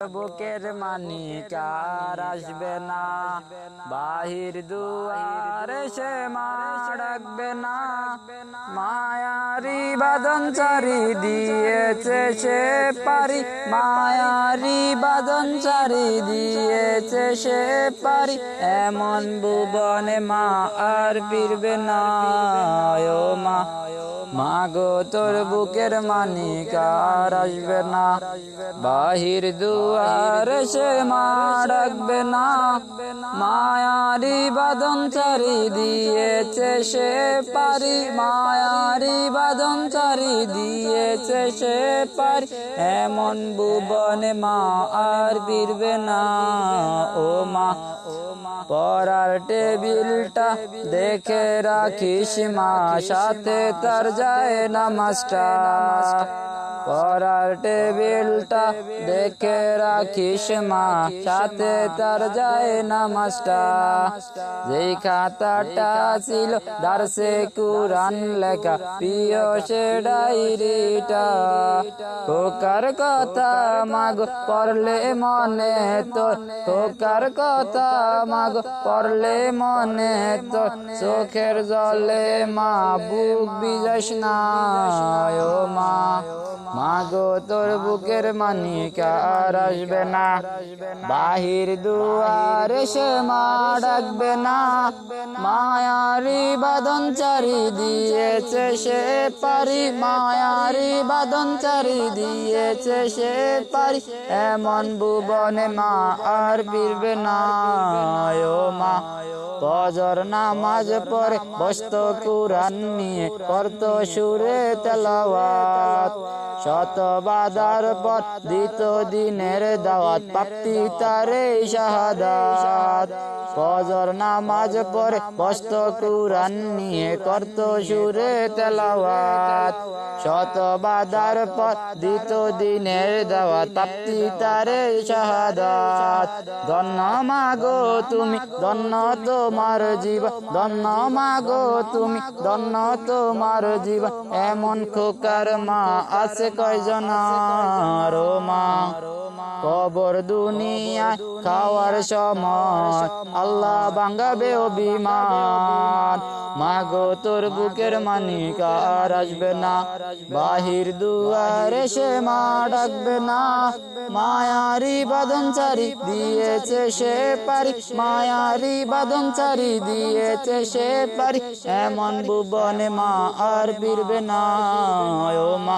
বুকের মানিক আর আসবে না বাহির দুয়ারে সে মা না মায়ারি বাদন চারি দিয়েছে সে পারি মায়ারি বাদন চারি দিয়েছে সে পারি এমন ভুবনে মা আর ফিরবে না ও মা মা গো তোর বুকের মানিক আর আসবে না। বাহির দুয়ার সে মা ডাকবে না। মায়ারি বাদন চারি দিয়েছে সে পারি। মায়ারি বাদন চারি দিয়েছে সে পারি। এমন ভুবনে মা আর ফিরবে না। ও মা পড়ার টেবিলটা দেখে রাখিস মা সাথে তার যায় নামাজটা। পড়ার টেবিলটা দেখে রাখিস মা, সাথে তার যায় নামাজটা। যেই খাতাটা ছিল, দার্সে কুরান লেখা, প্রিয় সে ডায়েরিটা। খোকার কথা মাগ, পড়লে মনে তোর খোকার কথা মাগ, পড়লে মনে তোর চোখের জলে মা, বুক বিজাস না। ও মা মাগো তোর বুকের মানিক আর আসবে না। বাহির দুয়ার সে মা ডাকবে না। মায়ারি বাদন চারি দিয়েছে সে পারি। মায়ারি বাদন চারি দিয়েছে সে পারি। এমন ভুবনে মা আর ফিরবে না। ও মা ফজর নামাজ পরে বস্ত কুরান নিয়ে করত সুরে তেলাওয়াত। শত বাদার পর দিত দিনের দাওয়াত প্রাপ্তি তারে শাহাদাত। ফজর নামাজ পড়ে বস্ত কুরান নিয়ে করত সুরে তেলাওয়াত। শত বাদার পর দিত দিনের দাওয়াত প্রাপ্তি তারে শাহাদাত। ধন্য মাগো তুমি, ধন্য তোমার জীবন ধন্য মাগো তুমি, ধন্য তোমার জীবন এমন খোকার মা আছে কয়জন ও মা কবর দুনিয়া খাওয়ার সময় আল্লাহ বাঙ্গাবে অভিমান। মাগো তোর বুকের মানিক আর আসবে না। বাহির দুয়ারে সে মা ডাকবে না। মায়ারি বাদন চারি দিয়েছে সে পারি। মায়ারি বাদন চারি দিয়েছে সে পারি। এমন ভুবনে মা আর ফিরবে না। ও মা।